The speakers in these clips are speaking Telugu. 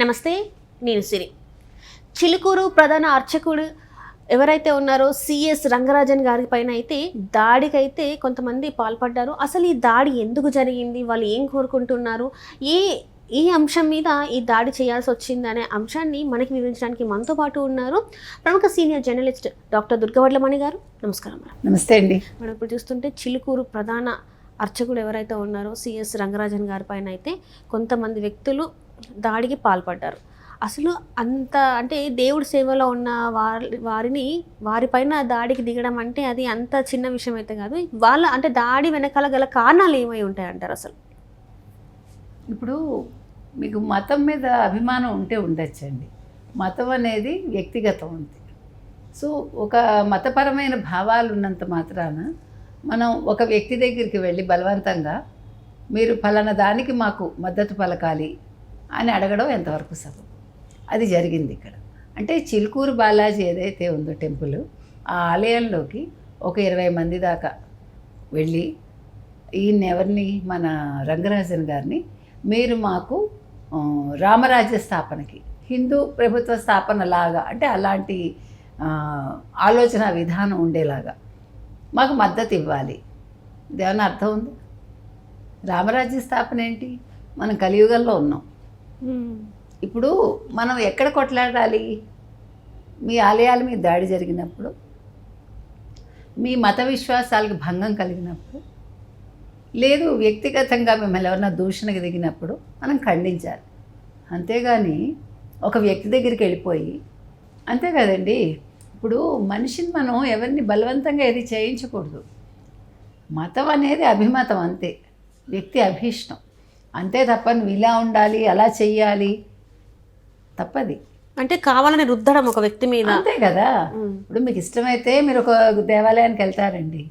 నమస్తే నేను సిరి. చిలుకూరు ప్రధాన అర్చకుడు ఎవరైతే ఉన్నారో సిఎస్ రంగరాజన్ గారి పైన అయితే దాడికైతే కొంతమంది పాల్పడ్డారు. అసలు ఈ దాడి ఎందుకు జరిగింది? వాళ్ళు ఏం కోరుకుంటున్నారు? ఏ ఈ అంశం మీద ఈ దాడి చేయాల్సి వచ్చింది అనే అంశాన్ని మనకి వివరించడానికి మనతో పాటు ఉన్నారు ప్రముఖ సీనియర్ జర్నలిస్ట్ డాక్టర్ దుర్గవడ్లమణి గారు. నమస్కారం మేడం. నమస్తే అండి. మనం ఇప్పుడు చూస్తుంటే చిలుకూరు ప్రధాన అర్చకుడు ఎవరైతే ఉన్నారో సిఎస్ రంగరాజన్ గారి పైన అయితే కొంతమంది వ్యక్తులు దాడికి పాల్పడ్డారు. అసలు అంత అంటే దేవుడి సేవలో ఉన్న వారి వారిని వారిపైన దాడికి దిగడం అంటే అది అంత చిన్న విషయం అయితే కాదు. వాళ్ళ అంటే దాడి వెనకాల గల కారణాలు ఏమై ఉంటాయి అంటారు అసలు? ఇప్పుడు మీకు మతం మీద అభిమానం ఉంటే ఉండొచ్చండి. మతం అనేది వ్యక్తిగతం ఉంది సో ఒక మతపరమైన భావాలు ఉన్నంత మాత్రాన మనం ఒక వ్యక్తి దగ్గరికి వెళ్ళి బలవంతంగా మీరు ఫలానా దానికి మాకు మద్దతు పలకాలి అని అడగడం ఎంతవరకు సబబు? అది జరిగింది ఇక్కడ. అంటే చిలుకూరు బాలాజీ ఏదైతే ఉందో టెంపుల్ ఆ ఆలయంలోకి ఒక ఇరవై మంది దాకా వెళ్ళి ఈయన ఎవరిని? మన రంగరాజన్ గారిని మీరు మాకు రామరాజ్య స్థాపనకి హిందూ ప్రభుత్వ స్థాపన లాగా అంటే అలాంటి ఆలోచన విధానం ఉండేలాగా మాకు మద్దతు ఇవ్వాలి. ఇదేమన్నా అర్థం ఉంది? రామరాజ్య స్థాపన ఏంటి? మనం కలియుగంలో ఉన్నాం. ఇప్పుడు మనం ఎక్కడ కొట్లాడాలి? మీ ఆలయాల మీద దాడి జరిగినప్పుడు? మీ మత విశ్వాసాలకు భంగం కలిగినప్పుడు? లేదు వ్యక్తిగతంగా మిమ్మల్ని ఎవరన్నా దూషణకు దిగినప్పుడు మనం ఖండించాలి. అంతేగాని ఒక వ్యక్తి దగ్గరికి వెళ్ళిపోయి అంతే కదండి. ఇప్పుడు మనిషిని మనం ఎవరిని బలవంతంగా ఏది చేయించకూడదు. మతం అనేది అభిమతం అంతే. వ్యక్తి అభీష్టం. అంతే తప్ప నువ్వు ఇలా ఉండాలి అలా చెయ్యాలి. తప్పది. అంటే కావాలని రుద్దడం ఒక వ్యక్తి మీద. అంతే కదా. ఇప్పుడు మీకు ఇష్టమైతే మీరు ఒక దేవాలయానికి వెళ్తారండి.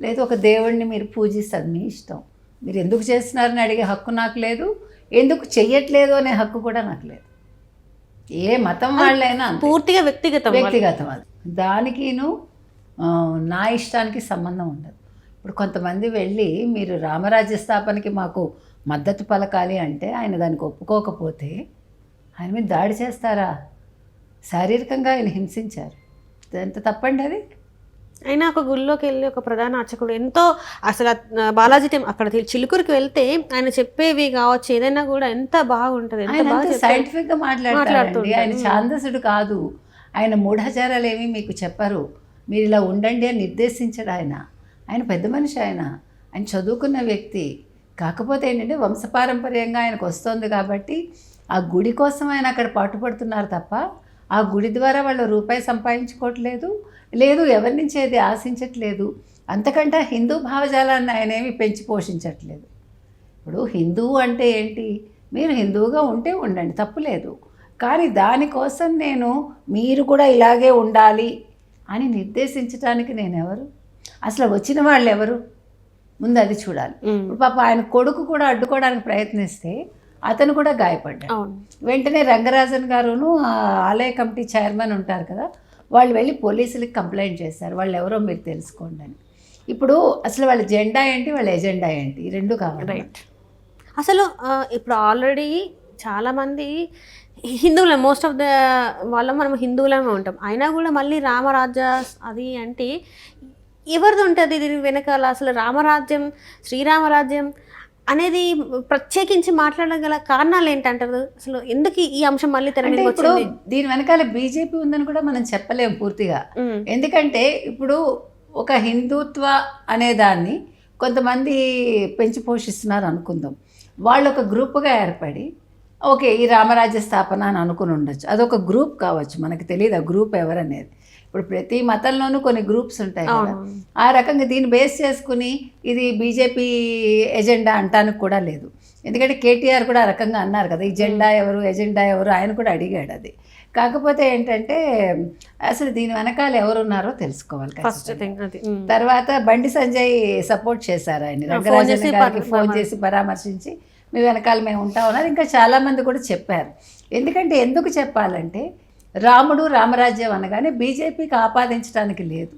లేదు ఒక దేవుడిని మీరు పూజిస్తారు మీ ఇష్టం. మీరు ఎందుకు చేస్తున్నారని అడిగే హక్కు నాకు లేదు. ఎందుకు చెయ్యట్లేదు అనే హక్కు కూడా నాకు లేదు. ఏ మతం వాళ్ళైనా. పూర్తిగా వ్యక్తిగతం. వ్యక్తిగతం అది. దానికిను నా ఇష్టానికి సంబంధం ఉండదు. ఇప్పుడు కొంతమంది వెళ్ళి మీరు రామరాజ్య స్థాపనకి మాకు మద్దతు పలకాలి అంటే ఆయన దానికి ఒప్పుకోకపోతే ఆయన మీద దాడి చేస్తారా? శారీరకంగా ఆయన హింసించారు. ఎంత తప్పండి అది? అయినా ఒక గుళ్ళోకి వెళ్ళి ఒక ప్రధాన అర్చకుడు ఎంతో అసలు బాలాజీ టెం అక్కడ చిలుకూరుకి వెళ్తే ఆయన చెప్పేవి కావచ్చు ఏదైనా కూడా ఎంత బాగుంటది. సైంటిఫిక్గా మాట్లాడుతుంటారు. ఆయన ఛాందసుడు కాదు. ఆయన మూఢాచారాలు ఏమీ మీకు చెప్పరు. మీరు ఇలా ఉండండి అని నిర్దేశించడు ఆయన. ఆయన పెద్ద మనిషి ఆయన. ఆయన చదువుకున్న వ్యక్తి. కాకపోతే ఏంటంటే వంశపారంపర్యంగా ఆయనకు వస్తుంది కాబట్టి ఆ గుడి కోసం ఆయన అక్కడ పాటుపడుతున్నారు తప్ప ఆ గుడి ద్వారా వాళ్ళు రూపాయి సంపాదించుకోవట్లేదు. లేదు ఎవరి నుంచి ఏది ఆశించట్లేదు. అంతకంటే హిందూ భావజాలాన్ని ఆయన ఏమి పెంచి పోషించట్లేదు. ఇప్పుడు హిందువు అంటే ఏంటి? మీరు హిందువుగా ఉంటే ఉండండి తప్పులేదు కానీ దానికోసం నేను మీరు కూడా ఇలాగే ఉండాలి అని నిర్దేశించడానికి నేను ఎవరు అసలు వచ్చిన వాళ్ళు ఎవరు ముందు అది చూడాలి. పాప ఆయన కొడుకు కూడా అడ్డుకోవడానికి ప్రయత్నిస్తే అతను కూడా గాయపడ్డాడు. వెంటనే రంగరాజన్ గారును ఆ ఆలయ కమిటీ చైర్మన్ ఉంటారు కదా వాళ్ళు వెళ్ళి పోలీసులకి కంప్లైంట్ చేశారు. వాళ్ళు ఎవరో మీరు తెలుసుకోండి అని. ఇప్పుడు అసలు వాళ్ళ జెండా ఏంటి వాళ్ళ ఎజెండా ఏంటి? ఈ రెండు కావాలి. రైట్. అసలు ఇప్పుడు ఆల్రెడీ చాలా మంది హిందువులే మోస్ట్ ఆఫ్ ద వాళ్ళ మనం హిందువులమే ఉంటాం. అయినా కూడా మళ్ళీ రామరాజ్య అది అంటే ఎవరిది ఉంటుంది దీని వెనకాల? అసలు రామరాజ్యం శ్రీరామరాజ్యం అనేది ప్రత్యేకించి మాట్లాడగల కారణాలు ఏంటంటారు? అసలు ఎందుకు ఈ అంశం మళ్ళీ తెర అంటే మీదకి ఇప్పుడు దీని వెనకాల బీజేపీ ఉందని కూడా మనం చెప్పలేము పూర్తిగా. ఎందుకంటే ఇప్పుడు ఒక హిందుత్వ అనే దాన్ని కొంతమంది పెంచి పోషిస్తున్నారు అనుకుందాం. వాళ్ళు ఒక గ్రూప్గా ఏర్పడి ఓకే ఈ రామరాజ్య స్థాపన అని అనుకుని ఉండొచ్చు. అదొక గ్రూప్ కావచ్చు మనకు తెలియదు ఆ గ్రూప్ ఎవరనేది. ఇప్పుడు ప్రతి మతంలోనూ కొన్ని గ్రూప్స్ ఉంటాయి కదా. ఆ రకంగా దీన్ని బేస్ చేసుకుని ఇది బీజేపీ ఎజెండా అంటానికి కూడా లేదు. ఎందుకంటే కేటీఆర్ కూడా ఆ రకంగా అన్నారు కదా ఈ జెండా ఎవరు ఎజెండా ఎవరు ఆయన కూడా అడిగాడు అది. కాకపోతే ఏంటంటే అసలు దీని వెనకాల ఎవరున్నారో తెలుసుకోవాలి. తర్వాత బండి సంజయ్ సపోర్ట్ చేశారు ఆయన. ఫోన్ రంగరాజన్ చేసి గారికి ఫోన్ చేసి పరామర్శించి మీ వెనకాల మేము ఉంటాం అన్నారు ఇంకా చాలామంది కూడా చెప్పారు. ఎందుకంటే ఎందుకు చెప్పాలంటే రాముడు రామరాజ్యం అనగానే బీజేపీకి ఆపాదించడానికి లేదు.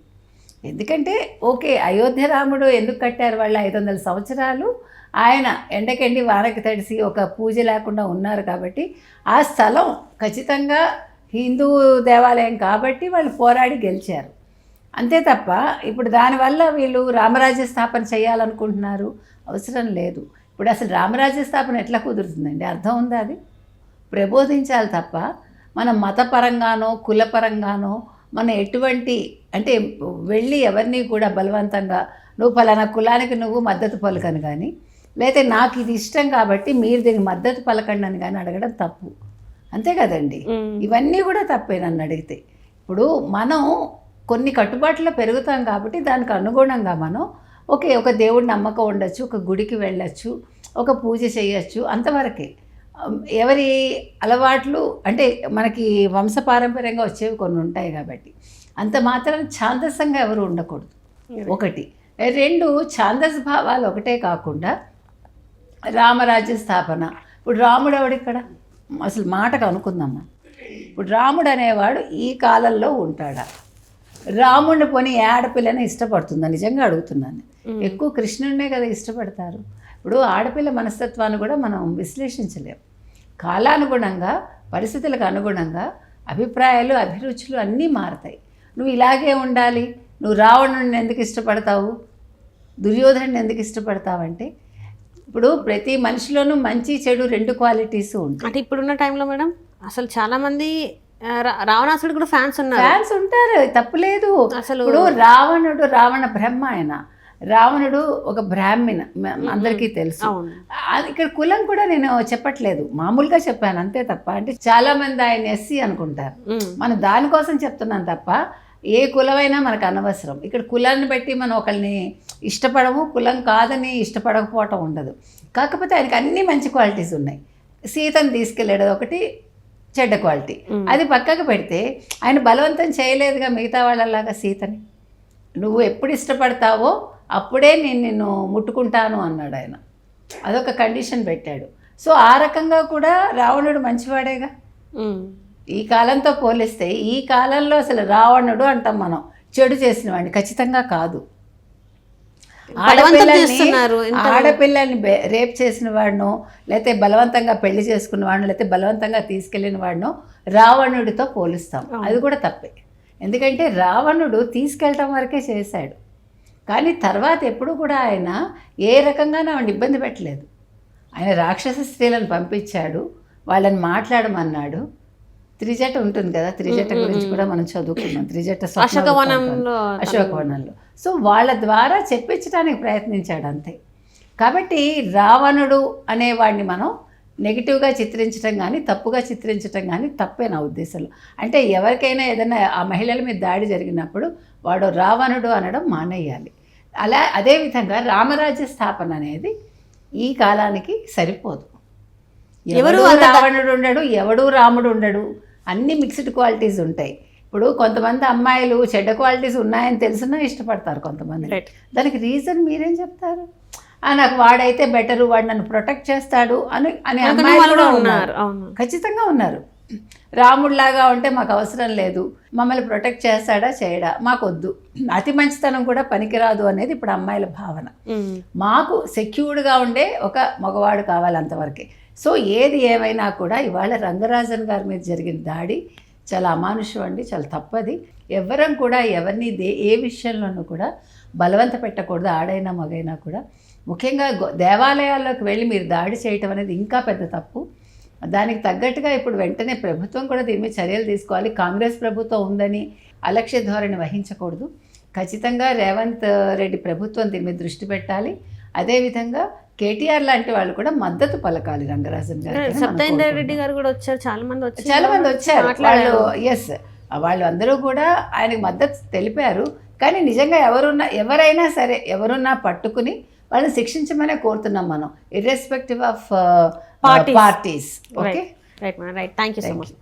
ఎందుకంటే ఓకే అయోధ్య రాముడు ఎందుకు కట్టారు వాళ్ళు ఐదు వందల సంవత్సరాలు? ఆయన ఎండకెండి వానకి తడిసి ఒక పూజ లేకుండా ఉన్నారు కాబట్టి ఆ స్థలం ఖచ్చితంగా హిందూ దేవాలయం కాబట్టి వాళ్ళు పోరాడి గెలిచారు. అంతే తప్ప ఇప్పుడు దానివల్ల వీళ్ళు రామరాజ్య స్థాపన చేయాలనుకుంటున్నారు? అవసరం లేదు. ఇప్పుడు అసలు రామరాజ్య స్థాపన ఎట్లా కుదురుతుందండి? అర్థం ఉందా అది? ప్రబోధించాలి తప్ప మనం మతపరంగానో కులపరంగానో మనం ఎటువంటి అంటే వెళ్ళి ఎవరిని కూడా బలవంతంగా నువ్వు ఫలానా కులానికి నువ్వు మద్దతు పలకను కానీ లేకపోతే నాకు ఇది ఇష్టం కాబట్టి మీరు దీనికి మద్దతు పలకండి అని కానీ అడగడం తప్పు. అంతే కదండి. ఇవన్నీ కూడా తప్పే నన్ను అడిగితే. ఇప్పుడు మనం కొన్ని కట్టుబాట్లు పెరుగుతాం కాబట్టి దానికి అనుగుణంగా మనం ఓకే ఒక దేవుడి నమ్మకం ఉండొచ్చు ఒక గుడికి వెళ్ళొచ్చు ఒక పూజ చేయొచ్చు అంతవరకే. ఎవరి అలవాట్లు అంటే మనకి వంశపారంపర్యంగా వచ్చేవి కొన్ని ఉంటాయి కాబట్టి అంత మాత్రం ఛాందసంగా ఎవరు ఉండకూడదు. ఒకటి. రెండు ఛాందస్ భావాలు ఒకటే కాకుండా రామరాజ్య స్థాపన ఇప్పుడు రాముడు ఎవడిక్కడ అసలు మాటకు అనుకుందామా? ఇప్పుడు రాముడు అనేవాడు ఈ కాలంలో ఉంటాడా? రాముడిని పోనీ ఆడపిల్లని ఇష్టపడుతుందా? నిజంగా అడుగుతున్నాను. ఎక్కువ కృష్ణుడినే కదా ఇష్టపడతారు. ఇప్పుడు ఆడపిల్ల మనస్తత్వాన్ని కూడా మనం విశ్లేషించలేం. కాలానుగుణంగా పరిస్థితులకు అనుగుణంగా అభిప్రాయాలు అభిరుచులు అన్నీ మారతాయి. నువ్వు ఇలాగే ఉండాలి నువ్వు రావణుడిని ఎందుకు ఇష్టపడతావు? దుర్యోధనుడిని ఎందుకు ఇష్టపడతావంటే ఇప్పుడు ప్రతి మనిషిలోనూ మంచి చెడు రెండు క్వాలిటీస్ ఉంటాయి. అంటే ఇప్పుడున్న టైంలో మేడం అసలు చాలా మంది ఆ, రా- రావణాసుడు కూడా ఫ్యాన్స్ ఉన్నారు. ఫ్యాన్స్ ఉంటారు తప్పులేదు అసలు ఇప్పుడు రావణుడు రావణ బ్రహ్మ ఆయన. రావణుడు ఒక బ్రాహ్మణ అందరికీ తెలుసు. ఇక్కడ కులం కూడా నేను చెప్పట్లేదు. మామూలుగా చెప్పాను అంతే తప్ప. అంటే చాలా మంది ఆయన ఎస్సీ అనుకుంటారు. మనం దానికోసం చెప్తున్నాం తప్ప ఏ కులమైనా మనకు అనవసరం. ఇక్కడ కులాన్ని బట్టి మనం ఒకరిని ఇష్టపడము కులం కాదని ఇష్టపడకపోవటం ఉండదు. కాకపోతే ఆయనకి అన్ని మంచి క్వాలిటీస్ ఉన్నాయి. సీతను తీసుకెళ్ళాడు ఒకటి చెడ్డ క్వాలిటీ. అది పక్కకు పెడితే ఆయన బలవంతం చేయలేదుగా మిగతా వాళ్ళలాగా సీతని. నువ్వు ఎప్పుడు ఇష్టపడతావో అప్పుడే నేను నిన్ను ముట్టుకుంటాను అన్నాడు ఆయన. అదొక కండిషన్ పెట్టాడు. సో ఆ రకంగా కూడా రావణుడు మంచివాడేగా. ఈ కాలంతో పోలిస్తే ఈ కాలంలో అసలు రావణుడు అంటాం మనం. చెడు చేసిన వాడిని. ఖచ్చితంగా కాదు. బలవంతం ఆడపిల్లల్ని- రేప్ చేసిన వాడినో లేకపోతే బలవంతంగా పెళ్ళి చేసుకున్న వాడినో లేకపోతే బలవంతంగా తీసుకెళ్ళిన వాడినో రావణుడితో పోలుస్తాం. అది కూడా తప్పే. ఎందుకంటే రావణుడు తీసుకెళ్ళటం వరకే చేశాడు. కానీ తర్వాత ఎప్పుడు కూడా ఆయన ఏ రకంగా ఆవిడ ఇబ్బంది పెట్టలేదు. ఆయన రాక్షస స్త్రీలను పంపించాడు వాళ్ళని మాట్లాడమన్నాడు. త్రిజట ఉంటుంది కదా త్రిజట గురించి కూడా మనం చదువుకున్నాం త్రిజట అశోకవనంలో అశోకవనంలో. సో వాళ్ళ ద్వారా చెప్పించడానికి ప్రయత్నించాడు అంతే. కాబట్టి రావణుడు అనేవాడిని మనం నెగిటివ్గా చిత్రించడం కానీ తప్పుగా చిత్రించడం కానీ తప్పే నా ఉద్దేశంలో. అంటే ఎవరికైనా ఏదైనా ఆ మహిళల మీద దాడి జరిగినప్పుడు వాడు రావణుడు అనడం మానేయాలి. అలా అదేవిధంగా రామరాజ్య స్థాపన అనేది ఈ కాలానికి సరిపోదు. ఎవరు రావణుడు ఉండడు ఎవడు రాముడు ఉండడు. అన్ని మిక్స్డ్ క్వాలిటీస్ ఉంటాయి. ఇప్పుడు కొంతమంది అమ్మాయిలు చెడ్డ క్వాలిటీస్ ఉన్నాయని తెలిసినా ఇష్టపడతారు కొంతమంది. దానికి రీజన్ మీరేం చెప్తారు? నాకు వాడైతే బెటర్ వాడు నన్ను ప్రొటెక్ట్ చేస్తాడు అని అనే అమ్మాయిలు వాళ్ళు కూడా ఉన్నారు. ఖచ్చితంగా ఉన్నారు. రాముడిలాగా ఉంటే మాకు అవసరం లేదు. మమ్మల్ని ప్రొటెక్ట్ చేస్తాడా చేయడా? మాకు వద్దు అతి మంచితనం కూడా పనికిరాదు అనేది ఇప్పుడు అమ్మాయిల భావన. మాకు సెక్యూర్డ్గా ఉండే ఒక మగవాడు కావాలి అంతవరకే. సో ఏది ఏమైనా కూడా ఇవాళ రంగరాజన్ గారి మీద జరిగిన దాడి చాలా అమానుషం అండి చాలా తప్పది. ఎవరం కూడా ఎవరిని దే ఏ విషయంలోనూ కూడా బలవంత పెట్టకూడదు ఆడైనా మగైనా కూడా. ముఖ్యంగా దేవాలయాల్లోకి వెళ్ళి మీరు దాడి చేయటం అనేది ఇంకా పెద్ద తప్పు. దానికి తగ్గట్టుగా ఇప్పుడు వెంటనే ప్రభుత్వం కూడా దీని మీద చర్యలు తీసుకోవాలి. కాంగ్రెస్ ప్రభుత్వం ఉందని అలక్ష్య ధోరణి వహించకూడదు. ఖచ్చితంగా రేవంత్ రెడ్డి ప్రభుత్వం దీని మీద దృష్టి పెట్టాలి. అదేవిధంగా కేటీఆర్ లాంటి వాళ్ళు కూడా మద్దతు పలకాలి రంగరాజన్ గారు సత్యేందర్ రెడ్డి గారు కూడా వచ్చారు. చాలా మంది వచ్చి చాలా మంది వచ్చారు. వాళ్ళు ఎస్ వాళ్ళు అందరూ కూడా ఆయనకు మద్దతు తెలిపారు. కానీ నిజంగా ఎవరున్నా ఎవరైనా సరే ఎవరున్నా పట్టుకుని వాళ్ళని శిక్షించమనే కోరుతున్నాం మనం irrespective of. Parties okay right right thank you so much